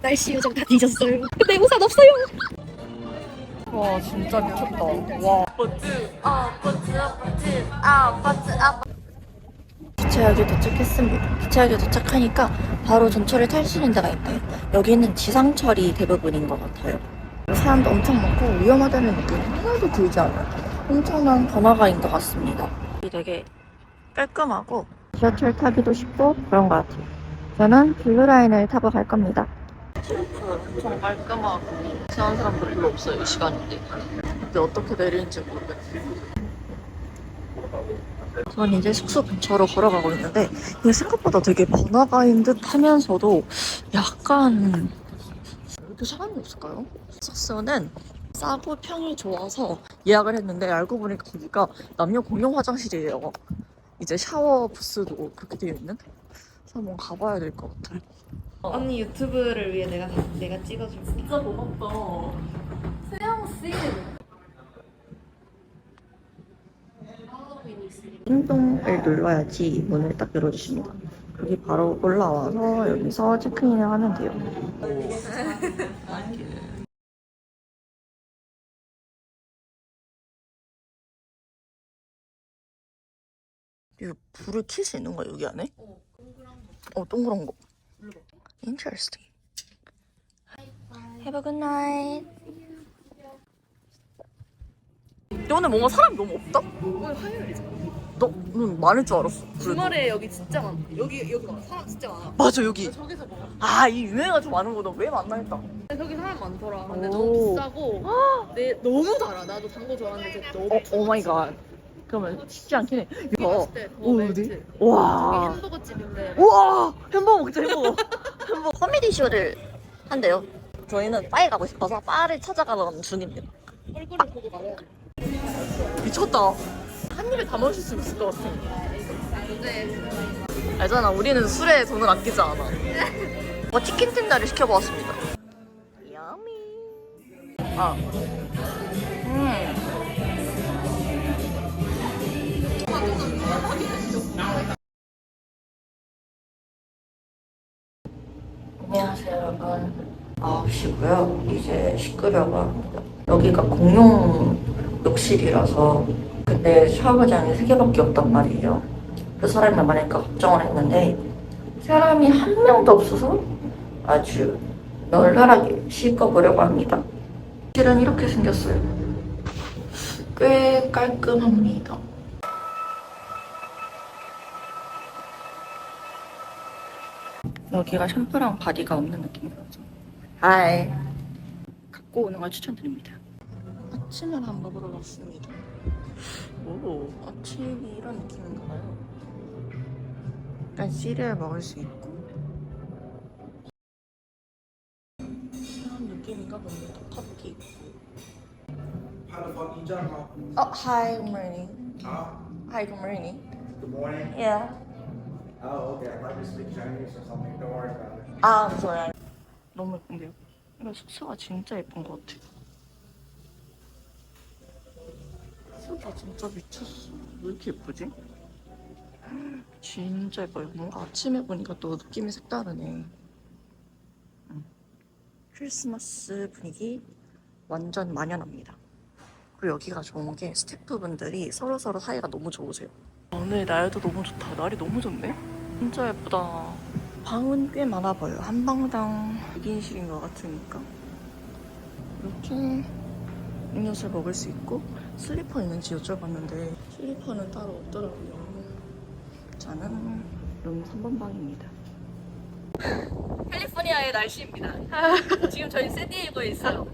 날씨 요정 다 뒤졌어요. 근데 우산 없어요. 와 진짜 미쳤다. 와. 기차역에 도착했습니다. 기차역에 도착하니까 바로 전철을 탈 수 있는 데가 있대요. 여기는 지상철이 대부분인 것 같아요. 사람도 엄청 많고 위험하다는 느낌이 하나도 들지 않아요. 엄청난 번화가인 것 같습니다. 되게 깔끔하고 지하철 타기도 쉽고 그런 것 같아요. 저는 블루라인을 타고 갈 겁니다. 엄청 깔끔하고 이상한 사람도 별로 없어요, 이 시간인데. 근데 어떻게 내리는지 모르겠어요. 전 이제 숙소 근처로 걸어가고 있는데 이게 생각보다 되게 번화가인 듯 하면서도 약간 이렇게 사람이 없을까요? 숙소는 싸고 평이 좋아서 예약을 했는데 알고 보니까 거기가 남녀 공용 화장실이에요. 이제 샤워 부스도 그렇게 되어 있는? 한번 가봐야 될 것 같아요. 언니 유튜브를 위해 내가 내가 찍어줄게. 진짜 고맙다. 띵동을 눌러야지 문을 딱 열어주십니다. 여기 바로 올라와서 여기서 체크인을 하면 돼요. 이거 불을 켤 수 있는 거야 여기 안에? 어 동그란 거. Interesting. Have a good night. 근데 오늘 뭔가 사람이 너무 없다? 오늘 화요일이잖아. 너는 많을 줄 알았어. 그래도. 주말에 여기 진짜 많아. 여기 여기 봐. 사람 진짜 많아. 맞아 여기. 저기서 먹어. 아 이 유명해가지고 많은 거다. 왜 만나 했다. 근데 저기 사람 많더라. 근데 오. 너무 비싸고 내 너무 달아. 나도 단 거 좋아하는데 진짜 너무. 어, 오 마이 갓. 그러면 쉽지 않긴 해. 이거. 오, 멜트. 어디? 저기 와. 햄버거 집인데. 우와 햄버거 먹자 햄버거. 햄버거 코미디 쇼를 한대요. 저희는 바에 가고 싶어서 바를 찾아가는 중입니다. 얼굴을 보고 돼. 미쳤다. 한 입에 다 마실 수 있을 것 같아. 근데 알잖아 우리는 술에 돈을 아끼지 않아. 뭐 치킨 텐다를 시켜보았습니다. 야미. 아. 음. 안녕하세요 여러분. 9시고요. 이제 씻으려고 합니다 여기가 공용 욕실이라서 근데 샤워장이 3개밖에 없단 말이에요. 그 사람이 많으니까 걱정을 했는데 사람이 한 명도 없어서 아주 널널하게 씻어보려고 합니다. 실은 이렇게 생겼어요. 꽤 깔끔합니다 여기가 샴푸랑 바디가 없는 느낌이라서 하이. 갖고 오는 걸 추천드립니다. 아침을 한번 먹으러 왔습니다. 오. 아침이 이런 느낌인가요? 약간 시리얼 먹을 수 있고. 이런 느낌인가 본데 떡볶이. 있고? 어 hi good morning. Huh? hi good morning. Good morning. yeah Oh, okay. I might be speak Chinese or something. Don't worry about it. 아 무서워요 너무 예쁜데요? 이거 숙소가 진짜 예쁜 것 같아 숙소가 진짜 미쳤어 왜 이렇게 예쁘지? 진짜 예뻐요 뭔가 아침에 보니까 또 느낌이 색다르네 음. 크리스마스 분위기 완전 만연합니다 그리고 여기가 좋은 게 스태프분들이 서로서로 사이가 너무 좋으세요 오늘 날도 너무 좋다 날이 너무 좋네 진짜 예쁘다 방은 꽤 많아 보여요. 한 방당 6인실인 것 같으니까. 이렇게 음료수를 먹을 수 있고 슬리퍼 있는지 여쭤봤는데 슬리퍼는 따로 없더라고요. 저는 룸 3번 방입니다. 캘리포니아의 날씨입니다. 지금 저희 샌디에이고에 있어요.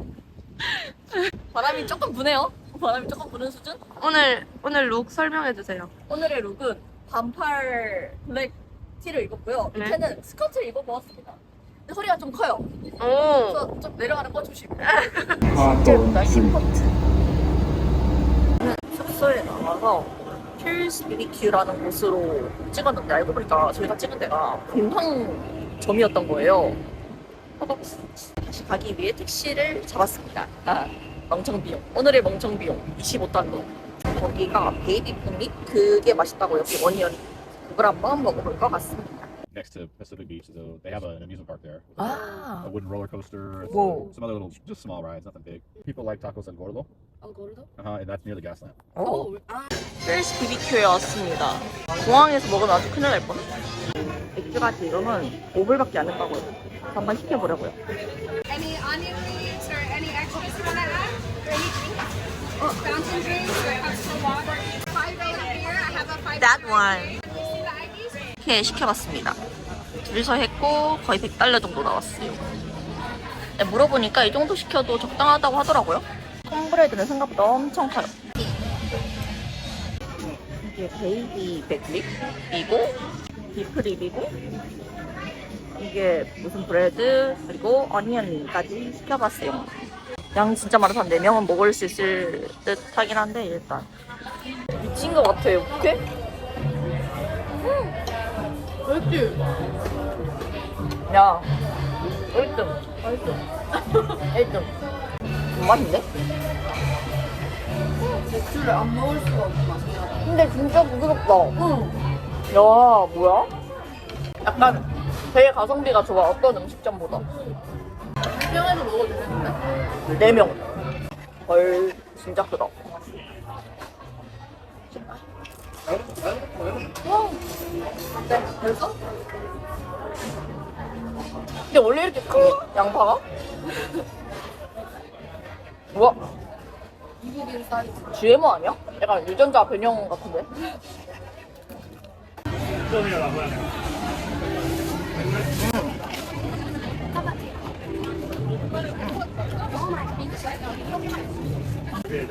바람이 조금 부네요. 바람이 조금 부는 수준? 오늘 오늘 룩 설명해 주세요. 오늘의 룩은 반팔 블랙 티를 입었고요. 네. 밑에는 스커트를 입어보았습니다. 근데 허리가 좀 커요. 오. 그래서 좀 내려가는 거 조심. 진짜 예쁘다, 시퍼트. 숙소에 나와서 힐스 BBQ라는 곳으로 찍었는데 알고 보니까 저희가 찍은 데가 공항점이었던 거예요. 다시 가기 위해 택시를 잡았습니다. 아, 멍청 비용. 오늘의 멍청 비용 25달러. 거기가 베이비 푸니 그게 맛있다고 여기 원이언 그걸 한번 먹어볼 것 같습니다. 네. next to Pacific Beach. So they have an amusement park there. 아, A wooden roller coaster. Whoa. Some other little, just small rides, nothing big. People like tacos and gordo, 어, 거르도? uh-huh, and that's near the gas lamp. 오. 어, 아, 필스 BBQ에 왔습니다. 공항에서 먹으면 아주 큰일 날 뻔. 맥주가 지금은 5불밖에 안 했다고요. 한번 시켜보려고요. Any onion rings or any extras you want to add? That one. 이렇게 시켜봤습니다. 둘이서 했고 거의 100달러 정도 나왔어요. 네, 물어보니까 이 정도 시켜도 적당하다고 하더라고요. 콩브레드는 생각보다 엄청 커요. 이게 베이비 백립이고 비프립이고 이게 무슨 브레드 그리고 어니언까지 시켜봤어요. 양 진짜 많아서 한 4명은 먹을 수 있을 듯 하긴 한데 일단 미친 것 같아요. 어떡해? 맥주. 야, 1등. 맛있어. 1등. 맛인데? 맥주를 안 먹을 수가 맛이야. 근데 진짜 부드럽다. 야, 뭐야? 약간 되게 가성비가 좋아. 어떤 음식점보다. 병에서 먹어도 되는데? 4명. 헐, 진짜 크다. 네, 벌써? 근데 원래 이렇게 큰가? 양파가? 우와, 미국인 사이즈. GMO 아니야? 약간 유전자 변형 같은데?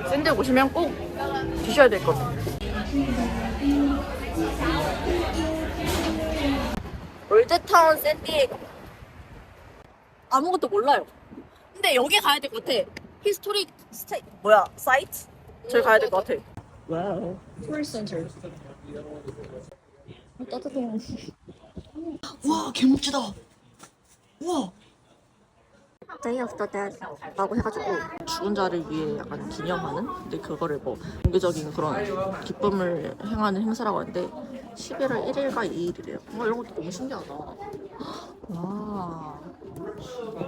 샌드 오시면 꼭 드셔야 될 것 같아요. 올드타운 샌디에고. 아무것도 몰라요. 근데 여기 가야 될 것 같아. 히스토릭 스테이 뭐야 사이트? 저기 가야 될 것 같아. 와우. 토리스트 센터. 따뜻해. 와 개멋지다. Day of the Dead라고 해가지고 죽은 자를 위해 약간 기념하는 근데 그거를 뭐 종교적인 그런 기쁨을 행하는 행사라고 하는데 11월 1일과 2일이래요. 와 이런 것도 너무 신기하다. 와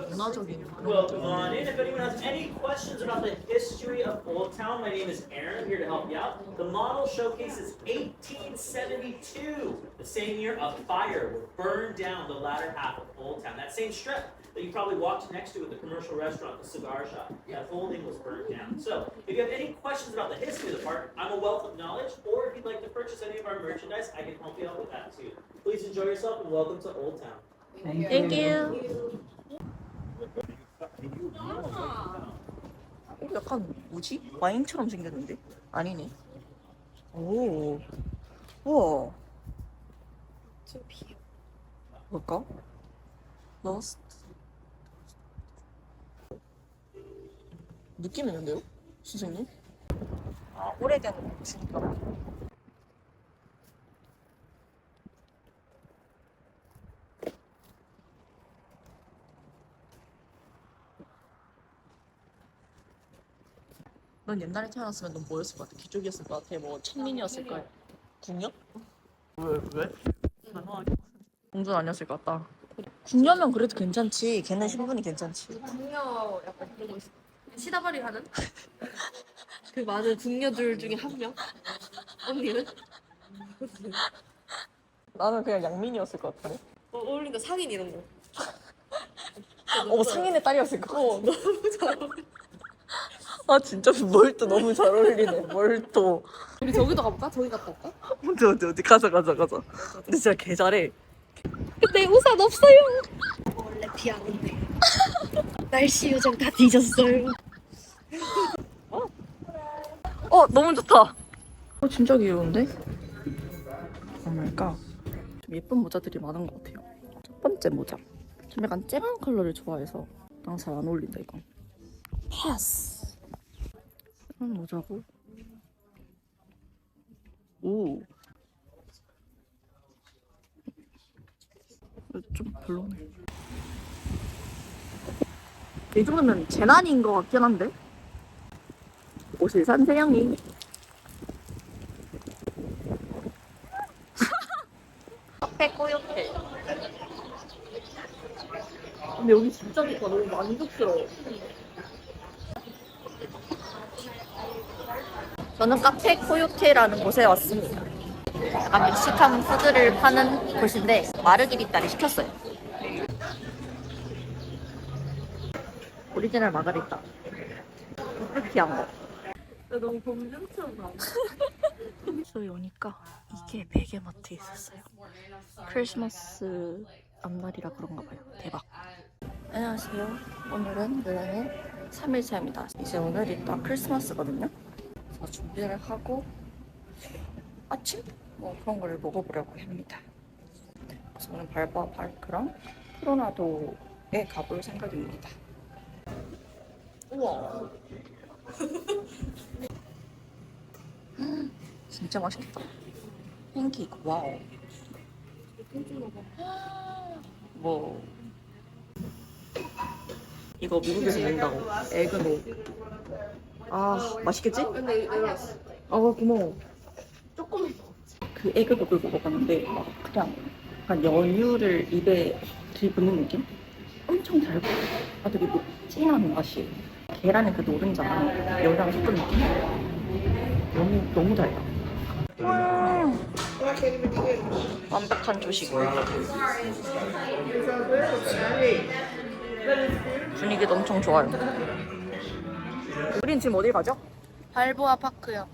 문화적인 그런 Welcome 것도 on 있네. in. If anyone has any questions about the history of Old Town, my name is Aaron. I'm here to help you out. The model showcases 1872, the same year a fire burned down the latter half of Old Town. That same strip that you probably walked next to at the commercial restaurant, the cigar shop. That whole thing was burned down. So, if you have any questions about the history of the park, I'm a wealth of knowledge. Or if you'd like to purchase any of our merchandise, I can help you out with that too. Please enjoy yourself and welcome to Old Town. Thank you. 어, 약간 뭐지? 와인처럼 생겼는데? 아니네. 오. 우와. 뭘까? 러 느낌 있는데요? 선생님? 아, 오래된 봐. 넌 옛날에 태어났으면 넌 뭐였을 것 같아? 귀족이었을 것 같아? 뭐 천민이었을 거야? 궁녀? 왜? 왜? 공주는 아니었을 것 같다. 궁녀면 그래도 괜찮지. 걔는 신분이 괜찮지. 궁녀 약간 그런 거 있어. 시다발이 하는? 그 많은 궁녀들 중에 한 명? 언니는? 나는 그냥 양민이었을 것 같아. 어, 어울린다, 상인 이런 거. 어, 상인의 딸이었을 것 같아. 너무 잘 어울려. 아, 진짜 멀또 너무 잘 어울리네. 멀또. 우리 저기도 가볼까? 저기 갔다 올까? 어디, 어디, 어디. 가자, 가자, 가자. 근데 진짜 개 잘해. 근데 우산 없어요. 원래 비안 온대. 날씨 요정 다 뒤졌어요. 어, 너무 좋다. 어, 진짜 귀여운데? 뭐랄까? 좀 예쁜 모자들이 많은 것 같아요. 첫 번째 모자. 좀 약간 쨍한 컬러를 좋아해서 나랑 잘 안 어울린다, 이건. 패스. 쨍한 모자고. 오. 좀 별로네. 이 정도면 재난인 것 같긴 한데? 오실산 세영이. 카페 꼬요텔. 근데 여기 진짜 좋다. 너무 만족스러워. 저는 카페 코요테라는 곳에 왔습니다. 약간 멕시칸 푸드를 파는 곳인데 마르기리따를 시켰어요. 오리지널 마가리타. 프루티한 거. 너무 나와. 저희 오니까 이게 베개마트에 있었어요. 크리스마스 앞날이라 그런가 봐요. 대박. 안녕하세요. 오늘은 여행의 3일차입니다. 이제 오늘이 또 크리스마스거든요. 그래서 준비를 하고 아침? 뭐 그런 걸 먹어보려고 합니다. 저는 발바 발크랑 프로나도에 가볼 생각입니다. 우와. 진짜 맛있겠다. 팬케이크 와우. 뭐 이거 미국에서 먹는다고 에그노. 아 맛있겠지? 아 고마워. 조금 그 에그복을 먹어봤는데 막 그냥 약간 연유를 입에 들이붓는 느낌? 엄청 달고 아 되게 뭐 진한 맛이 계란의 그 노른자랑 연유랑 섞은 느낌? 너무 너무 달다 음. 완벽한 조식 분위기도 엄청 좋아요 우린 지금 어디 가죠? 발보아 파크요.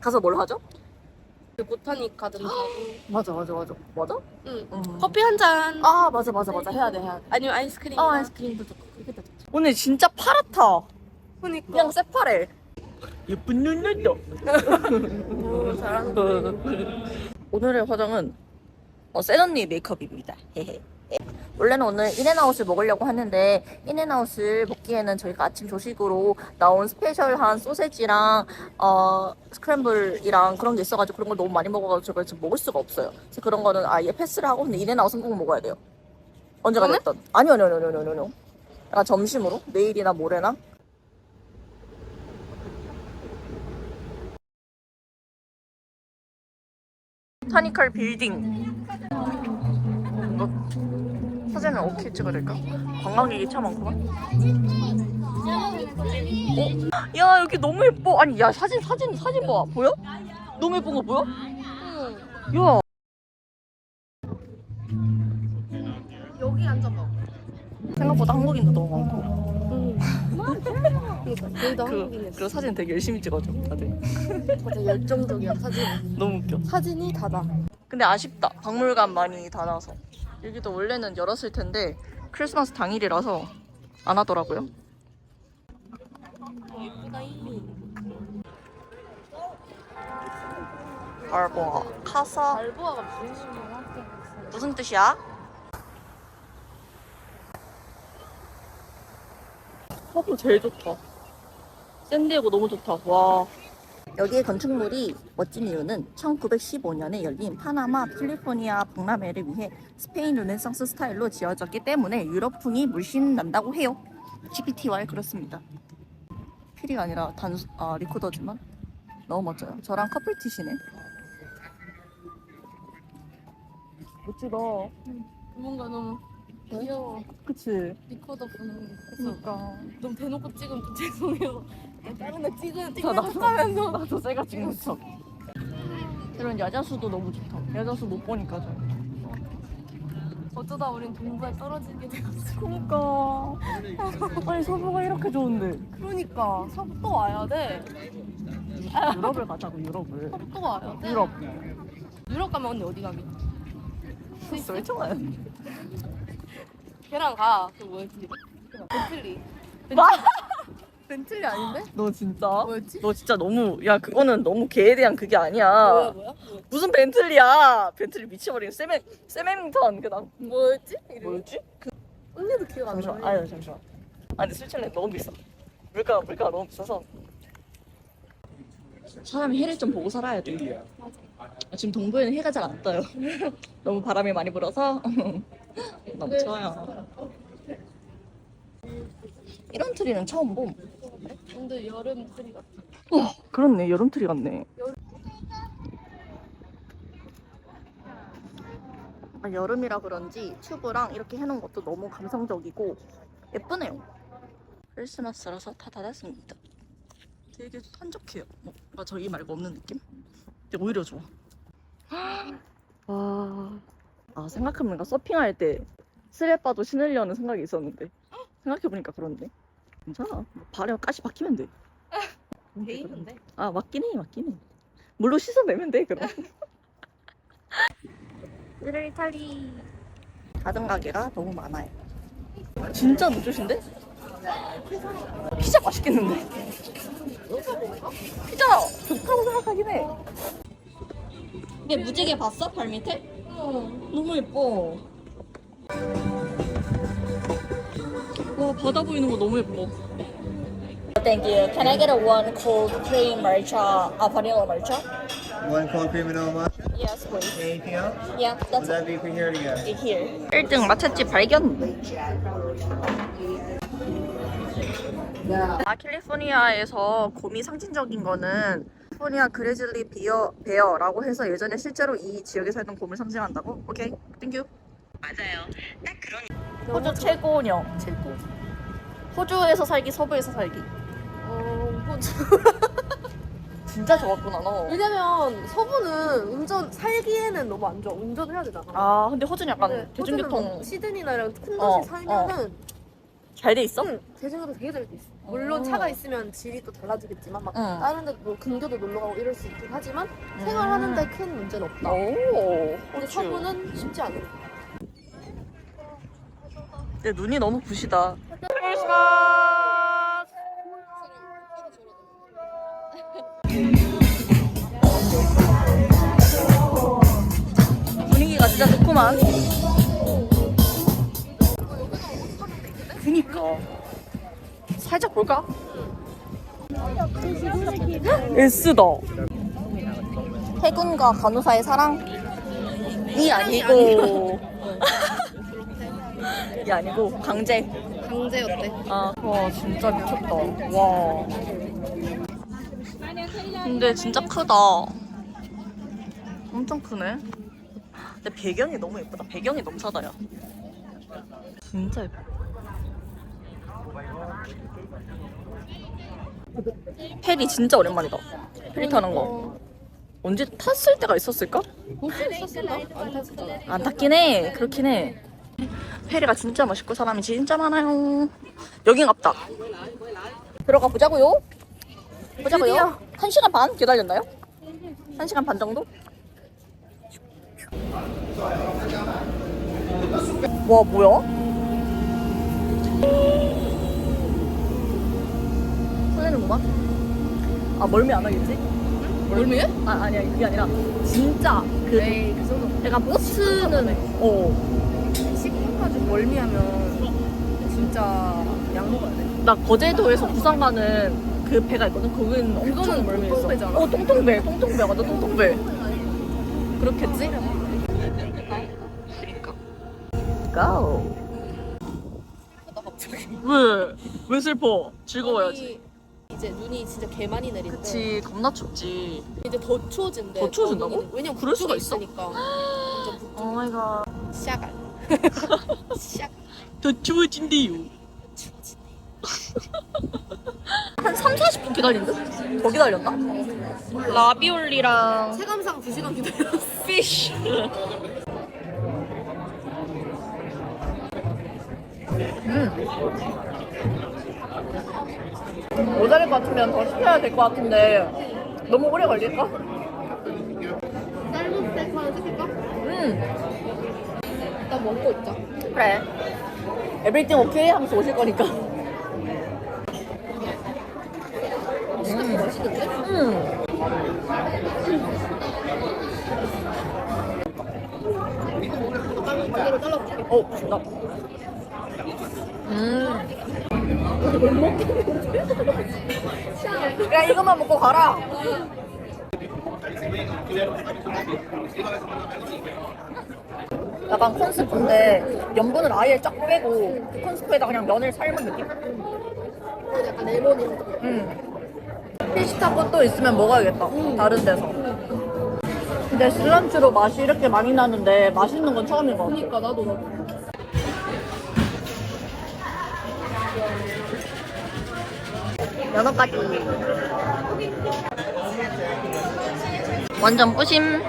가서 뭘 하죠? 그 보타닉 가든 가고. 맞아 맞아 맞아 맞아? 응. 음. 커피 한 잔. 아 맞아 맞아 맞아 해야 돼 해야 돼 아니면 아이스크림. 어, 아이스크림도 좋고 그게 더 좋죠. 오늘 진짜 파랗다. 그니까. 그냥 새파래. 예쁜 눈이다. 오, 잘하는 오늘의 화장은 어, 센 언니 메이크업입니다. 헤헤. 원래는 오늘 인앤아웃을 먹으려고 하는데 인앤아웃을 먹기에는 저희가 아침 조식으로 나온 스페셜한 소세지랑 어, 스크램블이랑 그런 게 있어가지고 그런 걸 너무 많이 먹어가지고 저걸 지금 먹을 수가 없어요. 그래서 그런 거는 아예 패스를 하고 근데 인앤아웃은 꼭 먹어야 돼요. 언제가 오늘? 됐던. 아니요, 아니요, 아니요, 아니요, 아니요. 약간 점심으로 내일이나 모레나 타니컬 빌딩. 이거 사진을 어떻게 찍어야 될까? 관광객이 참 많구만. 어? 야 여기 너무 예뻐. 아니 야 사진 사진 사진 봐. 보여? 너무 예쁜 거 보여? 야. 여기 앉아봐. 생각보다 한국인도 너무 많고. 그니까. 저희도 그, 한국인이었어. 그리고 사진 되게 열심히 찍어줘 다들. 진짜 열정적이야, 사진. 너무 웃겨. 사진이 다다. 근데 아쉽다. 박물관 많이 닫아서. 여기도 원래는 열었을 텐데 크리스마스 당일이라서 안 하더라고요. 알보아 카사 발보아가 무슨? 무슨 뜻이야? 화보 제일 좋다. 샌디에고 너무 좋다. 와. 여기의 건축물이 멋진 이유는 1915년에 열린 파나마 캘리포니아 박람회를 위해 스페인 르네상스 스타일로 지어졌기 때문에 유럽풍이 물씬 난다고 해요. GPTY 그렇습니다. 필이가 아니라 단수, 아, 리코더지만 너무 멋져요. 저랑 커플티시네. 멋지다. 뭔가 너무 귀여워. 그치? 리코더 보는 게. 그래서 그러니까. 너무 대놓고 찍으면 좀 죄송해요. 애 찍은, 찍는 척하면서. 나도 새가 찍는 척. 이런 야자수도 너무 좋다. 야자수 못 보니까 좀. 어쩌다 우린 동부에 떨어지게 되었어. 그니까. 아니, 서부가 이렇게 좋은데. 그러니까. 서부 또 와야 돼. 유럽을 가자고, 유럽을. 서부 또 와야 돼. 유럽. 유럽 가면 언니 어디 가게? 스위스 왜 좋아요? 걔랑 가. 그 뭐였지? 벤틀리. 마- 벤틀리 아닌데? 너 진짜? 뭐였지? 너 진짜 너무, 야, 그거는 너무 걔에 대한 그게 아니야. 뭐야 뭐야? 무슨 벤틀리야. 벤틀리 미쳐버리는 세메, 세맹턴. 그, 난, 뭐였지? 이름이? 뭐였지? 언니도 기억 안 잠시만. 나. 아유, 잠시만. 아, 근데 스위tzerland 너무 비싸. 물가가, 물가가 너무 비싸서. 사람이 해를 좀 보고 살아야 돼. 아, 지금 동부에는 해가 잘 안 떠요. 너무 바람이 많이 불어서 너무 좋아요. 이런 트리는 처음 봄. 근데 여름 트리 같아. 와, 그렇네. 여름 트리 같네. 약간 여름이라 그런지 튜브랑 이렇게 해놓은 것도 너무 감성적이고 예쁘네요. 크리스마스라서 다 닫았습니다. 되게 한적해요. 뭔가 저기 말고 없는 느낌? 근데 오히려 좋아. 와. 아, 생각해보니까 서핑할 때 스레빠도 신으려는 생각이 있었는데 생각해보니까 그런데 괜찮아. 뭐 발에 가시 박히면 돼. 돼 있는데. 아 맞긴 해 맞긴 해 물로 씻어내면 돼 그럼 little 이탈리 다른 가게가 너무 많아요 진짜 노젓인데? 피자 맛있겠는데? 피자 좋다고 생각하긴 해 이게 무지개 봤어? 발 밑에? 너무 예뻐 와 바다 보이는 거 너무 예뻐 Thank you. Can I get a one cold cream matcha, a vanilla matcha? One cold cream vanilla matcha. Yes, please. Anything else? Yeah, Would that's that be for here to go? it here. 1등 마차집 발견. 아, 캘리포니아에서 곰이 상징적인 거는 캘리포니아 그레즐리 비어 베어라고 해서 예전에 실제로 이 지역에 살던 곰을 상징한다고? 오케이, 땡큐. 맞아요. 딱 그런. 호주 최고령. 최고. 호주에서 살기, 서부에서 살기. 어, 호주. 진짜 좋았구나 너. 왜냐면 서부는 운전 살기에는 너무 안 좋아. 운전을 해야 되잖아. 아 근데 호주는 약간 근데 대중교통 막 시드니나 이런 큰 어, 도시 살면은 잘 돼 있어? 응, 대중교통 되게 잘 돼 있어. 물론 어. 차가 있으면 질이 또 달라지겠지만 막 응. 다른 데뭐 근교도 놀러 가고 이럴 수 있긴 하지만 음. 생활하는데 큰 문제는 없다. 오. 근데 서부는 쉽지 않아. 내 눈이 너무 부시다. 분위기가 진짜 좋구만. 그니까. 살짝 볼까? S다. 해군과 간호사의 사랑 이 아니고. 이 아니고 강제. 강제였대. 아, 와 진짜 미쳤다. 와. 근데 진짜 크다. 엄청 크네. 근데 배경이 너무 예쁘다. 배경이 너무 사다야. 진짜 예뻐. 페리 진짜 오랜만이다. 페리 타는 거. 언제 탔을 때가 있었을까? 볼수 있었을까? 안 탔긴 해. 그렇긴 해. 페리가 진짜 멋있고 사람이 진짜 많아요. 여긴 없다. 들어가 보자고요. 보자고요. 한 시간 반 기다렸나요? 한 시간 반 정도? 와 뭐야? 설레는구만. 아 멀미 안 하겠지? 멀미해? 아 아니야 그게 아니라 진짜 그 에이 그 정도. 약간 버스는 어. 10분까지 멀미하면 진짜 약 먹어야 돼. 나 거제도에서 부산 가는 그 배가 있거든. 거기는 엄청 그거는 멀미했어. 어, 똥똥배. 똥똥배. 맞아, 똥똥배. 그렇겠지? 그러니까. 고. 왜? 왜 슬퍼? 즐거워야지. 이제 눈이 진짜 개 많이 내린대. 그치, 겁나 춥지. 이제 더 추워진대. 더 추워진다고? 거기는. 왜냐면 그럴 수가 있어? 있으니까. 완전 북쪽. 오 마이 갓. 시작할. 더 추워진대요. 한 3, 40분 기다린 듯? 더 기다렸나? 라비올리랑 체감상 2시간 기다렸어. 피쉬. 음. 모자랄 것 같으면 더 시켜야 될 것 같은데 너무 오래 걸릴까? 쌀국수 하나 시킬까? 음 먹고 있자. 그래. 에브리띵 오케이 하면서 오실 거니까. 음. 반대로 잘라줄게. 어. 음. 야, 이것만 먹고 가라. 약간 콘스프인데 염분을 아예 쫙 빼고 그 콘스프에다 그냥 면을 삶은 느낌? 약간 레몬이 음. 피시타코 또 있으면 먹어야겠다. 다른 데서. 근데 실란트로 맛이 이렇게 많이 나는데 맛있는 건 처음인 것 같아. 그러니까 나도 나도. 연어까지. 완전 뿌심.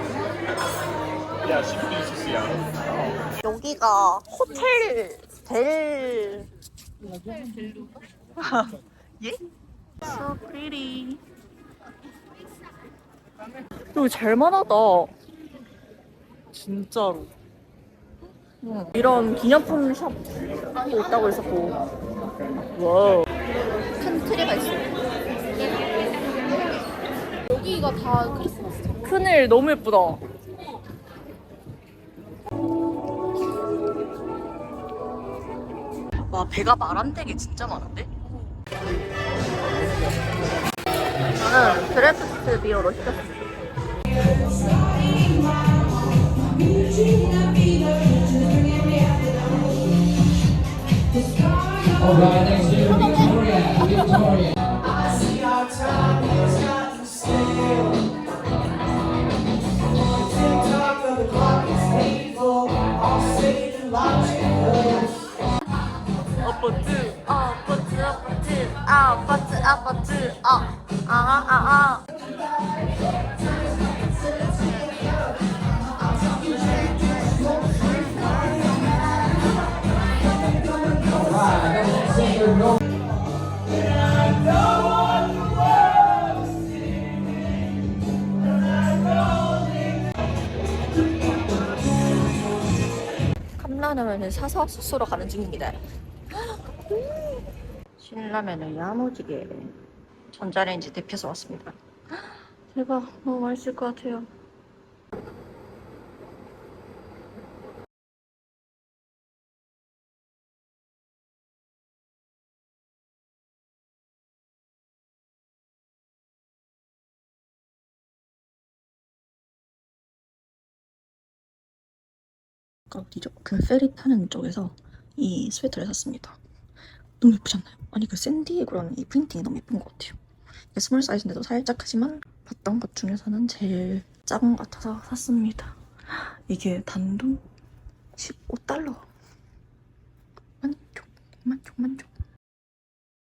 여기가 호텔 델. 예? So pretty. 여기 잘 만하다. 진짜로. 응. 이런 기념품 샵이 있다고 했었고. 와우. 큰 트리가 있어요. 여기가 다 크리스마스. 큰일 너무 예쁘다. 와 배가 되게 진짜 많은데? 저는 드래프트 비어로. 아파트 아아아아 컵라면을 사서 숙소로 가는 중입니다. 신라면을 야무지게 전자레인지 데펴서 왔습니다. 대박, 너무 맛있을 것 같아요. 어디죠? 그 페리 타는 쪽에서 이 스웨터를 샀습니다. 너무 예쁘지 않나요? 아니 그 샌디에고라는 이 프린팅이 너무 예쁜 것 같아요. 스몰 사이즈인데도 살짝 크지만 봤던 것 중에서는 제일 작은 것 같아서 샀습니다. 이게 단돈 15달러. 만족, 만족, 만족.